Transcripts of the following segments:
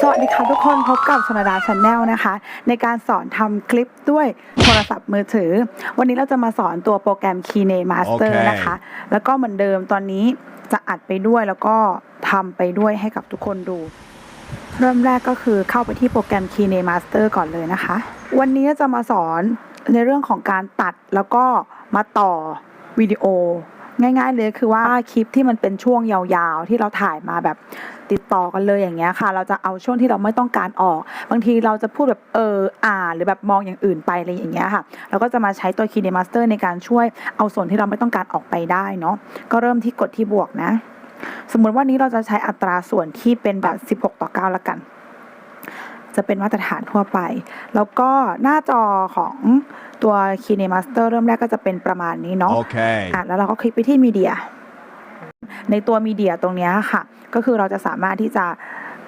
สวัสดีค่ะทุกคนพบกับชนดาชาแนลนะคะ ในการสอนทำคลิปด้วยโทรศัพท์มือถือ วันนี้เราจะมาสอนตัวโปรแกรม Kine Master โอเคนะคะ แล้วก็เหมือนเดิมตอนนี้จะอัดไปด้วยแล้วก็ทำไปด้วยให้กับทุกคนดู เริ่มแรกก็คือเข้าไปที่โปรแกรม Kine Master ก่อนเลยนะคะ วันนี้จะมาสอนในเรื่องของการตัดแล้วก็มาต่อวิดีโอ ง่าย ๆ เลยคือว่าคลิปที่มันเป็นช่วงยาวๆ ที่เราถ่ายมาแบบติดต่อกันเลยอย่างเงี้ยค่ะ เราจะเอาช่วงที่เราไม่ต้องการออก บางทีเราจะพูดแบบเอออ่าหรือแบบมองอย่างอื่นไปอะไรอย่างเงี้ยค่ะ เราก็จะมาใช้ตัว Kine Master ในการช่วยเอาส่วนที่เราไม่ต้องการออกไปได้เนาะก็เริ่มที่กดที่บวกนะ สมมุติว่านี้เราจะใช้อัตราส่วนที่เป็นแบบ 16 ต่อ 9 ละกัน จะเป็นมาตรฐานทั่วไป แล้วก็หน้าจอของตัว Kine Master เริ่มแรกก็จะเป็นประมาณนี้เนาะ Okay. อะแล้วเราก็คลิกไปที่มีเดียในตัวมีเดียตรงเนี้ยค่ะ ก็คือเราจะสามารถที่จะ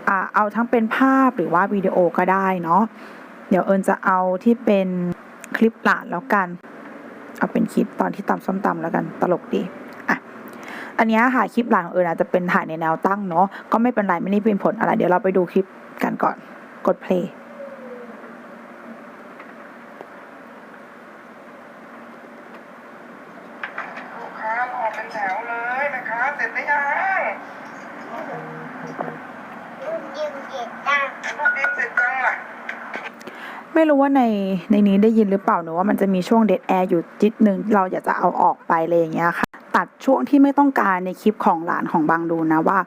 อ่าเอาทั้งเป็นภาพหรือว่าวิดีโอก็ได้เนาะเดี๋ยวเอิญจะเอาที่เป็นคลิปหลานแล้วกัน เอาเป็นคลิปตอนที่ตำส้มตำแล้วกันตลกดีอะอันเนี้ยค่ะคลิปหลานของเอิญอาจจะเป็นถ่ายในแนวตั้งเนาะก็ไม่เป็นไรไม่ได้เป็นผลอะไร เดี๋ยวเราไปดูคลิปกันก่อน กด play ลูกค้ารอเป็นแถวเลยนะคะเสร็จหรือยังลูกยิงเจ็ดจ้าลูกดินเสร็จยังล่ะไม่รู้ว่าในในนี้ได้ยินหรือเปล่าหนูว่ามันจะมีช่วงเด d แอร์อยู่จิตหนึ่งเราอยากจะเอาออกไปเลยอย่างเงี้ยค่ะ ตัดช่วงที่ไม่ต้องการในคลิปของหลานของบางดูนะว่า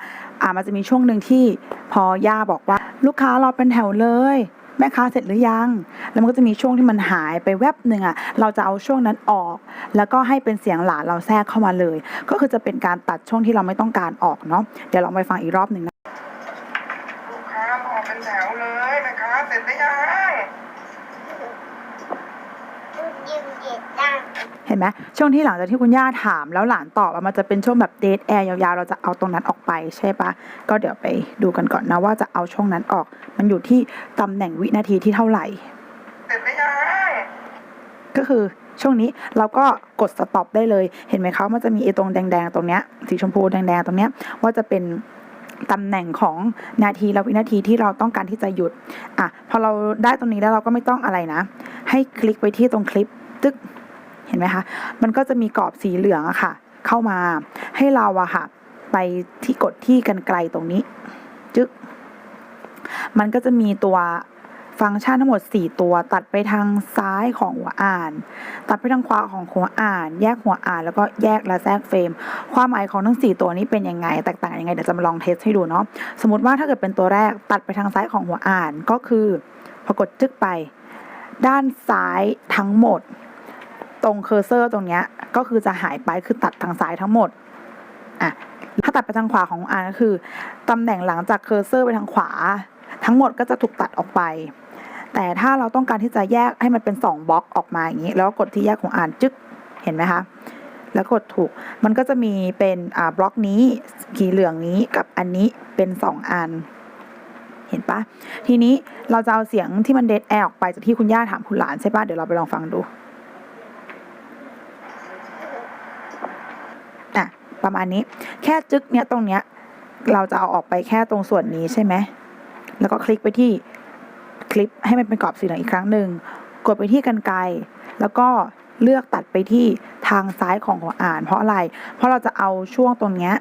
อ่ามันจะมีช่วงหนึ่งที่พอย่าบอกว่า ลูกค้ารอเป็นแถวเลยแม่ค้าเสร็จหรือยัง แล้วมันก็จะมีช่วงที่มันหายไปแวบหนึ่งอะ เราจะเอาช่วงนั้นออก แล้วก็ให้เป็นเสียงหลานเราแทรกเข้ามาเลย ก็คือจะเป็นการตัดช่วงที่เราไม่ต้องการออกเนาะ เดี๋ยวลองไปฟังอีกรอบหนึ่งนะ ลูกค้ารอเป็นแถวเลยนะคะเสร็จหรือยัง ลูกยิงเจ็ดจ้า เห็นไหมช่วงที่หลังจากที่คุณย่าถาม แล้วหลานตอบมันจะเป็นช่วงแบบเดทแอร์ยาวๆ เราจะเอาตรงนั้นออกไปใช่ปะก็เดี๋ยวไปดูกันก่อนนะว่าจะเอาช่วงนั้นออก มันอยู่ที่ตำแหน่งวินาทีที่เท่าไหร่เสร็จหรือยังก็คือช่วงนี้เราก็กดสต็อปได้เลย เห็นไหมคะมันจะมีไอ้ตรงแดงๆตรงเนี้ยสีชมพูแดงๆตรงเนี้ยว่าจะเป็นตำแหน่งของนาทีและวินาทีที่เราต้องการที่จะหยุดอะพอเราได้ตรงนี้แล้วเราก็ไม่ต้องอะไรนะ ให้คลิกไปที่ตรงคลิปตึ๊ก เห็นไหมคะ มันก็จะมีกรอบสีเหลืองอะค่ะ เข้ามาให้เราอะค่ะ ไปที่กดที่กันไกลตรงนี้จึ๊กมันก็จะมีตัวฟังก์ชันทั้งหมด 4 ตัวตัดไปทางซ้ายของหัวอ่าน ตัดไปทางขวาของหัวอ่าน แยกหัวอ่าน แล้วก็แยกและแทรกเฟรม ความหมายของทั้ง 4 ตัวนี้เป็นยังไง แตกต่างยังไงเดี๋ยวจะมาลองเทสให้ดูเนาะสมมติว่าถ้าเกิดเป็นตัวแรกตัดไปทางซ้ายของหัวอ่านก็คือพอกดจึ๊กไป ด้านซ้ายทั้งหมด ตรงเคอร์เซอร์ตรงเนี้ยก็คือจะหายไปคือตัดทางซ้ายทั้งหมดอะถ้าตัดไปทางขวาของอ่านก็คือตำแหน่งหลังจากเคอร์เซอร์ไปทางขวา ทั้งหมดก็จะถูกตัดออกไป แต่ถ้าเราต้องการที่จะแยกให้มันเป็นสองบล็อกออกมาอย่างนี้ แล้วกดที่แยกของอ่านจึ๊กเห็นไหมคะแล้วกดถูก มันก็จะมีเป็นอ่าบล็อกนี้สีเหลืองนี้กับอันนี้เป็นสองอัน เห็นปะทีนี้เราจะเอาเสียงที่มันเดดแอร์ออกไปจากที่คุณย่าถามคุณหลานใช่ปะเดี๋ยวเราไปลองฟังดูอะ ประมาณนี้ แค่จึ๊กเนี้ยตรงเนี้ยเราจะเอาออกไปแค่ตรงส่วนนี้ใช่ไหม แล้วก็คลิกไปที่คลิปให้มันเป็นกรอบสีเหลืองอีกครั้งหนึ่ง กดไปที่กันไกลแล้วก็เลือกตัดไปที่ทางซ้ายของหัวอ่าน เพราะอะไร เพราะเราจะเอาช่วงตรงเนี้ย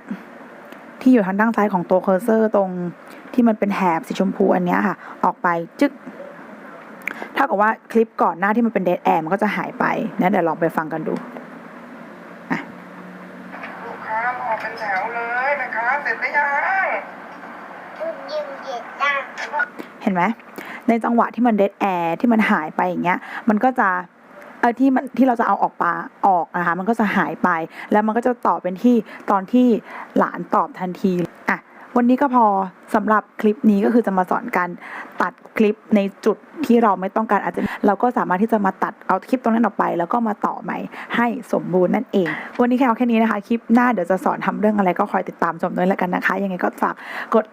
ที่อยู่ทางด้านซ้ายของตัวเคอร์เซอร์ตรงที่มันเป็นแถบสีชมพูอันเนี้ยค่ะ ออกไปจึ๊กเท่ากับว่าคลิปก่อนหน้าที่มันเป็นเดทแอร์มันก็จะหายไปนะเดี๋ยวลองไปฟังกันดู ลูกค้ารอเป็นแถวเลย เสร็จหรือยังลูกยิงเจ็ดจ้าเห็นไหมในจังหวะที่มันเด d แอร์ที่มันหายไปอย่างเงี้ย มันก็จะเออที่มันที่เราจะเอาออกปาออกนะคะมันก็จะหายไป แล้วมันก็จะต่อเป็นที่ตอนที่หลานตอบทันทีอะวันนี้ก็พอสำหรับคลิปนี้ก็คือจะมาสอนการตัดคลิปในจุดที่เราไม่ต้องการอาจจะ เราก็สามารถที่จะมาตัดเอาคลิปตรงนั้นออกไป แล้วก็มาต่อใหม่ให้สมบูรณ์นั่นเอง วันนี้แค่เอาแค่นี้นะคะ คลิปหน้าเดี๋ยวจะสอนทำเรื่องอะไรก็คอยติดตามชมด้วยแล้วกันนะคะ ยังไงก็ฝากกด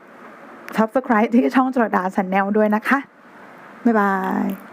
subscribe ที่ช่องจรดาชาแนลด้วยนะคะ บ๊ายบาย